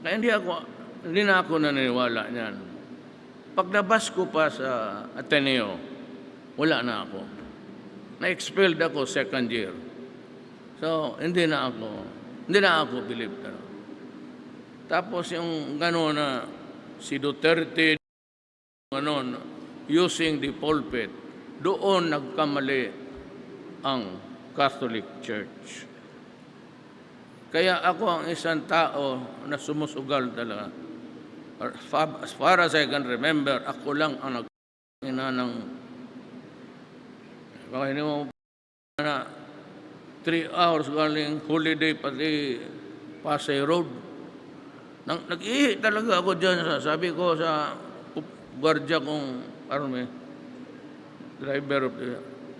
Kaya hindi ako, hindi na ako naniniwala niyan. Paglabas ko pa sa Ateneo, wala na ako. Na-expelled ako second year. So, hindi na ako, hindi na ako believe na. Tapos yung gano'n na si Duterte, gano'n, using the pulpit, doon nagkamali ang Catholic Church. Kaya ako ang isang tao na sumusugal talaga. As far- As I can remember, ako lang ang nag ina ng baka hindi mo na three hours galing holiday pati Pasay Road. Nang, nag-ihi talaga ako dyan. Sa, sabi ko sa gwardiya kong army, driver,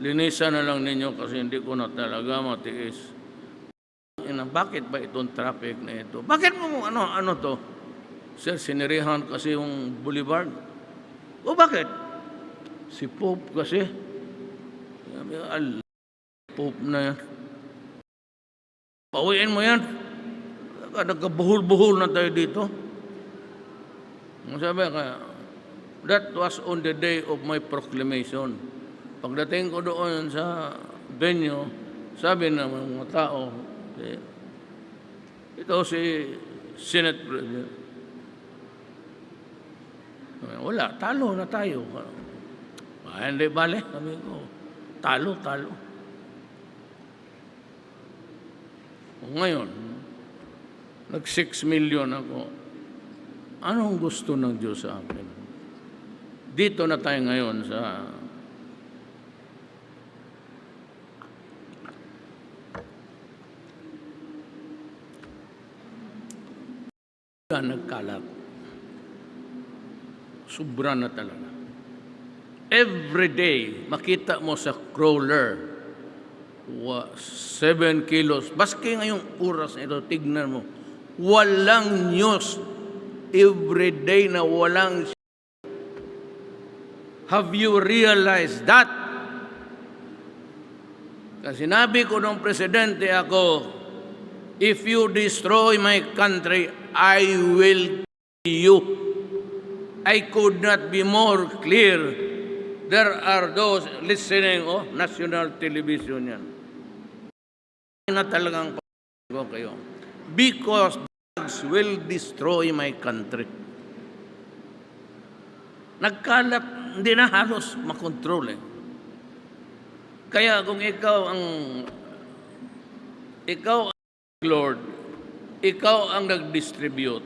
linisan na lang ninyo kasi hindi ko na talaga matiis. Ina, bakit ba itong traffic na ito? Bakit mo ano ano to? Sir, sinirihan kasi yung boulevard. O bakit? Si Pope kasi. Sabi ko, al Pope na yan. Pauwiin mo yan. Nagkabuhol-buhol na tayo dito. Sabi ka, that was on the day of my proclamation. Pagdating ko doon sa venue, sabi ng mga tao, eh, ito si Senate President. Sabi, Wala, talo na tayo. Ah, hindi bale, sabi ko. Talo, talo. Ngayon, nag 6 million ako. Anong gusto ng Diyos sa akin? Dito na tayo ngayon sa Yan nagkalat. Sobra na talaga. Every day, makita mo sa crawler, wa, 7 kilos. Baski ngayong oras na ito, tignan mo. Walang news. Every day na walang Have you realized that? Kasi sinabi ko nung presidente ako, if you destroy my country, I will kill you. I could not be more clear. There are those listening, oh, national television yan. Na talagang ko kayo. Because drugs will destroy my country. Nagkalat, hindi na halos makontrol eh. Kaya kung ikaw ang ikaw Lord, ikaw ang nag-distribute,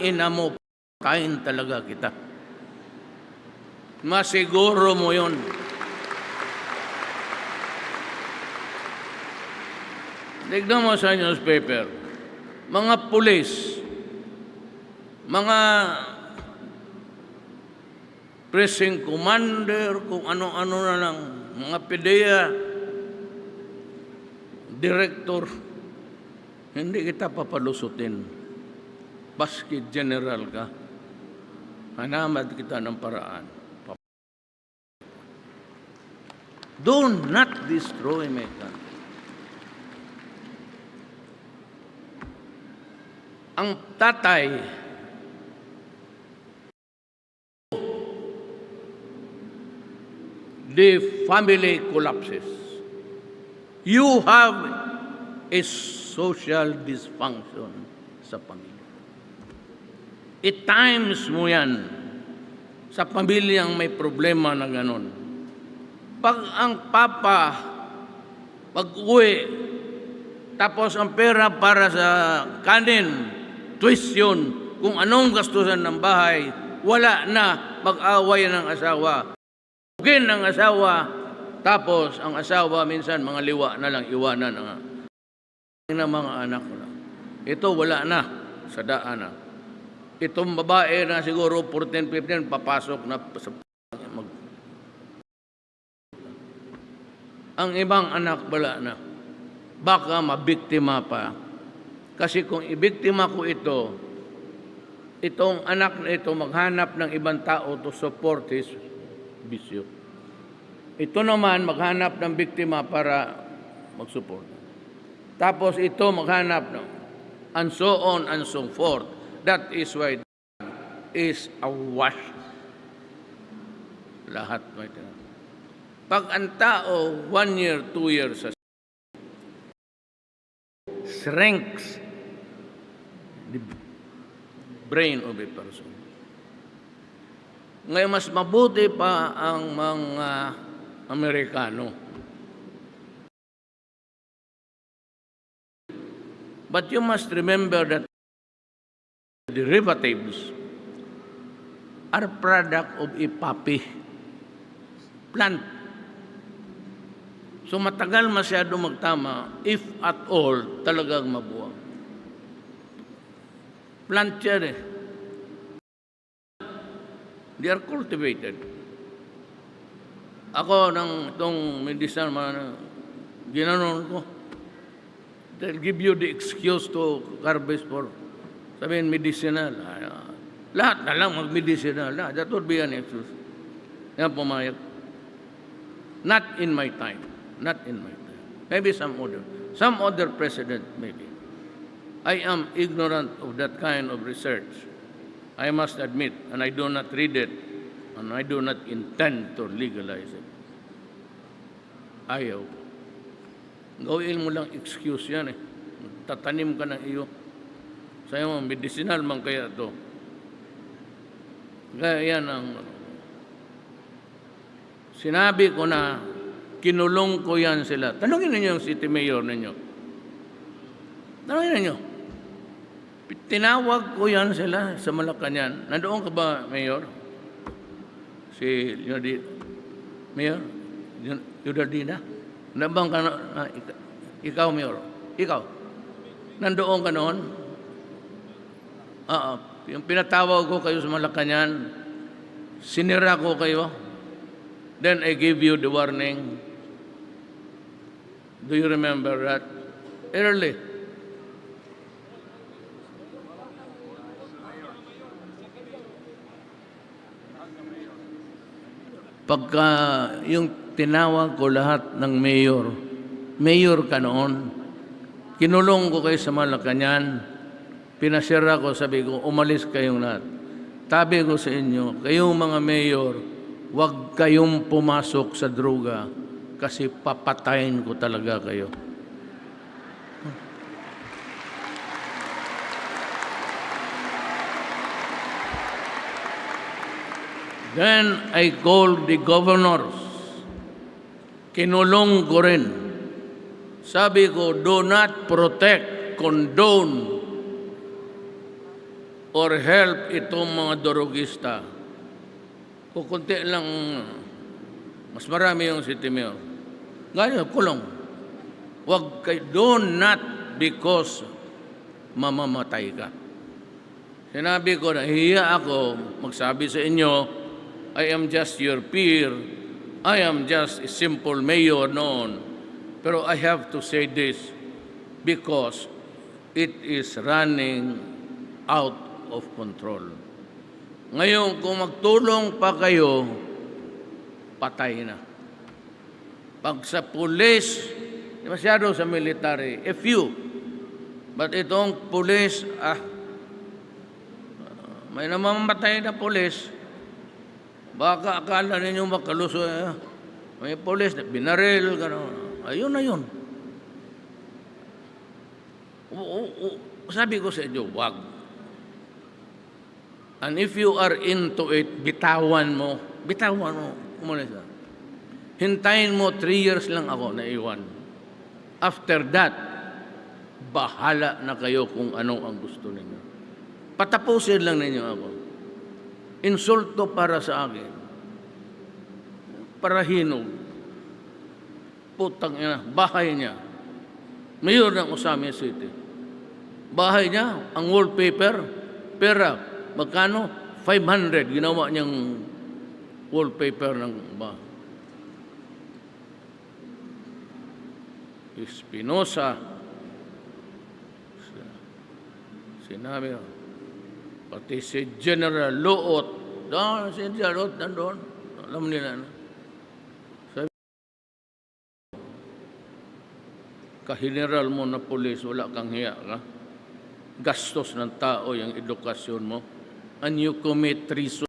ina mo, kain talaga kita. Masiguro mo yon. Tignan mo sa newspaper, mga pulis, mga precinct commander, kung ano-ano na lang, mga PDEA, director, hindi kita papalusutin. Baski general ka, hanamad kita ng paraan. Do not destroy my country. Ang tatay, the family collapses. You have a social dysfunction sa pamilya. At times mo yan sa pamilyang may problema na ganon. Pag ang papa, pag uwi, tapos ang pera para sa kanin, tuition, kung anong gastusan ng bahay, wala na pag-away ng asawa. Bugin ng asawa, tapos ang asawa minsan mga liwa na lang iwanan ng ng mga anak ko lang. Ito wala na sa daanan. Itong babae na siguro 14, 15, papasok na sa mag... Ang ibang anak wala na. Baka mabiktima pa. Kasi kung ibiktima ko ito, itong anak na ito maghanap ng ibang tao to support his bisyo. Ito naman maghanap ng biktima para mag-support. Tapos ito maghanap ng and so on and so forth. That is why is awash. Lahat may tinatawag. Pag ang tao, one year, two years shrinks the brain of a person. Ngayon, mas mabuti pa ang mga Amerikano. But you must remember that derivatives are product of a poppy plant. So matagal masyado magtama, if at all, talagang mabuwang. Plant yan eh. They are cultivated. Ako, nang itong medicinal, man, ginanon ko. They'll give you the excuse to harvest for, sabihin, medicinal. Ah, lahat na lang mag-medicinal. na. That would be an excuse. Yan pumayag. Not in my time. Not in my time. Maybe some other. Some other president, maybe. I am ignorant of that kind of research. I must admit, and I do not read it, and I do not intend to legalize it. Ayaw. Gawin mo lang excuse yan eh. Tatanim ka ng iyo. Sa'yo mo, medicinal man kaya to. Kaya yan ang... Sinabi ko na, kinulong ko yan sila. Tanungin ninyo yung city mayor ninyo. Tanungin ninyo. Tinawag ko yan sila sa Malacanang. Nandoon ka ba, Mayor? Si Yudi, Mayor? Yudardina? Nabang ka na, ah, ika- ikaw, Mayor? Ikaw? Nandoon ka noon? Oo. Yung pinatawag ko kayo sa Malacanang, sinira ko kayo. Then I gave you the warning. Do you remember that? Early. Pagka yung tinawag ko lahat ng mayor, mayor ka noon, kinulong ko kayo sa Malacanang, pinasira ko, sabi ko, umalis kayong lahat. Tabi ko sa inyo, kayong mga mayor, huwag kayong pumasok sa droga kasi papatayin ko talaga kayo. Then I called the governors. Kinulong ko rin. Sabi ko, do not protect, condone, or help itong mga dorogista. Kukunti lang, mas marami yung city mayor. Ganyan, kulong. Huwag kay, do not because mamamatay ka. Sinabi ko na hiya ako magsabi sa inyo, I am just your peer. I am just a simple mayor noon. Pero I have to say this because it is running out of control. Ngayon, kung magtulong pa kayo, patay na. Pag sa pulis, masyado sa military, a few. But itong pulis, ah, may namamatay na pulis, baka akala ninyo makaluso, eh, may pulis, na binaril, gano'n. Ayun na yun. O- o- o- sabi ko sa inyo, wag. And if you are into it, bitawan mo. Bitawan mo. Umalis ka. Hintayin mo, three years lang ako na iwan. After that, bahala na kayo kung ano ang gusto ninyo. Patapusin lang ninyo ako. Insulto para sa akin. Para hinog. Putang ina, bahay niya. Mayor ng Osami City. Bahay niya, ang wallpaper, pera, magkano? 500, ginawa niyang wallpaper ng bahay. Espinosa. Sinabi, pati si General Luot, doon, si General Luot nandun, alam nila na. Sabi, kahineral mo na pulis, wala kang hiya ka. gastos ng tao yung edukasyon mo and you commit treason